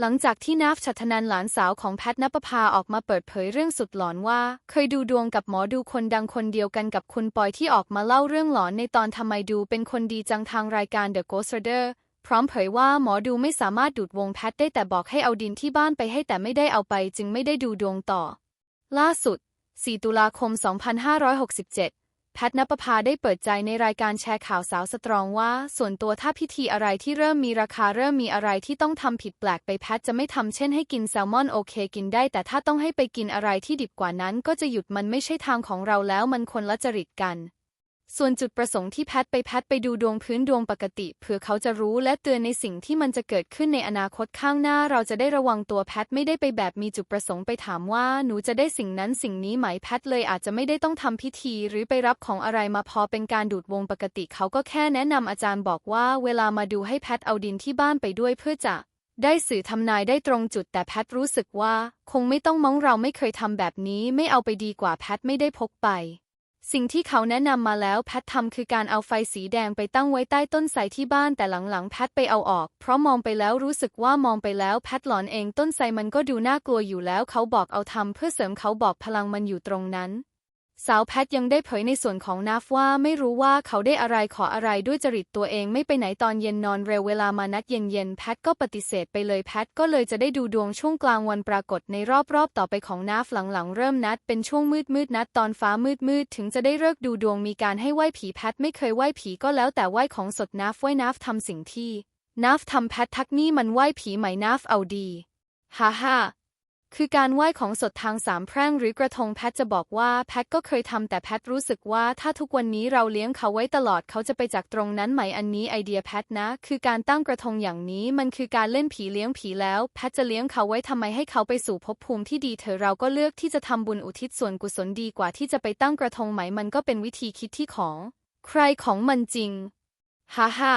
หลังจากที่นาฟชัตนันหลานสาวของแพทนปภาออกมาเปิดเผยเรื่องสุดหลอนว่า เคยดูดวงกับหมอดูคนดังคนเดียวกันกับคุณปอยที่ออกมาเล่าเรื่องหลอนในตอนทำไมดูเป็นคนดีจังทางรายการ The Ghost Rider พร้อมเผยว่าหมอดูไม่สามารถดูดวงแพทได้แต่บอกให้เอาดินที่บ้านไปให้แต่ไม่ได้เอาไปจึงไม่ได้ดูดวงต่อ ล่าสุด 4 ตุลาคม 2567 แพทนปภาได้เปิดใจในรายการแชร์ข่าวสาวสตรองว่า ส่วนตัวถ้าพิธีอะไรที่เริ่มมีราคาเริ่มมีอะไรที่ต้องทำผิดแปลกไปแพทจะไม่ทำเช่นให้กินแซลมอนโอเคกินได้ แต่ถ้าต้องให้ไปกินอะไรที่ดิบกว่านั้นก็จะหยุดมันไม่ใช่ทางของเราแล้วมันคนละจริตกัน ส่วนจุดประสงค์ที่แพทไปแพทไปดูดวงพื้นดวงปกติเผื่อเขาจะรู้และเตือนในสิ่งที่มันจะเกิดขึ้นในอนาคตข้างหน้าเราจะได้ระวังตัวแพทไม่ได้ไปแบบมีจุดประสงค์ไปถามว่าหนูจะได้สิ่งนั้นสิ่งนี้ไหมแพทเลยอาจจะไม่ได้ต้องทำพิธีหรือไปรับของอะไรมาพอเป็นการดูดวงปกติเขาก็แค่แนะนำอาจารย์บอกว่า เวลามาดูให้แพทเอาดินที่บ้านไปด้วยเพื่อจะได้สื่อทำนายได้ตรงจุดแต่แพทรู้สึกว่า คงไม่ต้องมองเราไม่เคยทำแบบนี้ไม่เอาไปดีกว่าแพทไม่ได้พกไป สิ่งที่เขาแนะนำมาแล้วแพททำคือการเอาไฟสีแดงไปตั้งไว้ใต้ต้นไทรที่บ้านแต่หลังๆ แพทไปเอาออก เพราะมองไปแล้วรู้สึกว่ามองไปแล้วแพทหลอนเองต้นไทรมันก็ดูน่ากลัวอยู่แล้ว เขาบอกเอาทำเพื่อเสริมเขาบอกพลังมันอยู่ตรงนั้น สาวแพทยังได้เผยในส่วนของนาฟว่าไม่รู้ว่าเขาได้อะไรขออะไรด้วยจริตตัวเองไม่ไปไหนตอนเย็นนอนเร็วเวลามานัดเย็นๆแพทก็ปฏิเสธไปเลยแพทก็เลยจะได้ดูดวงช่วงกลางวันปรากฏในรอบๆต่อไปของนาฟหลังๆ เริ่มนัดเป็นช่วงมืดๆนัดตอนฟ้ามืดมืดๆถึงจะได้เลิกดูดวงมีการให้ไหว้ผีแพทไม่เคยไหว้ผีก็แล้วแต่ไหว้ของสดนาฟไหว้นาฟทำสิ่งที่นาฟทำแพททักนี่มันไหว้ผีไหมนาฟเอาดีฮ่าฮ่า คือการไหว้ของสดทางสามแพร่งหรือกระทงแพทจะบอกว่าแพทก็เคยทำแต่แพทรู้สึกว่าถ้าทุกวันนี้เราเลี้ยงเขาไว้ตลอดเขาจะไปจากตรงนั้นไหมอันนี้ไอเดียแพทนะ คือการตั้งกระทงอย่างนี้มันคือการเล่นผีเลี้ยงผีแล้ว แพทจะเลี้ยงเขาไว้ทำไมให้เขาไปสู่ภพภูมิที่ดีเธอเราก็เลือกที่จะทำบุญอุทิศส่วนกุศลดีกว่าที่จะไปตั้งกระทงไหมมันก็เป็นวิธีคิดที่ของ ใครของมันจริงฮ่าฮ่า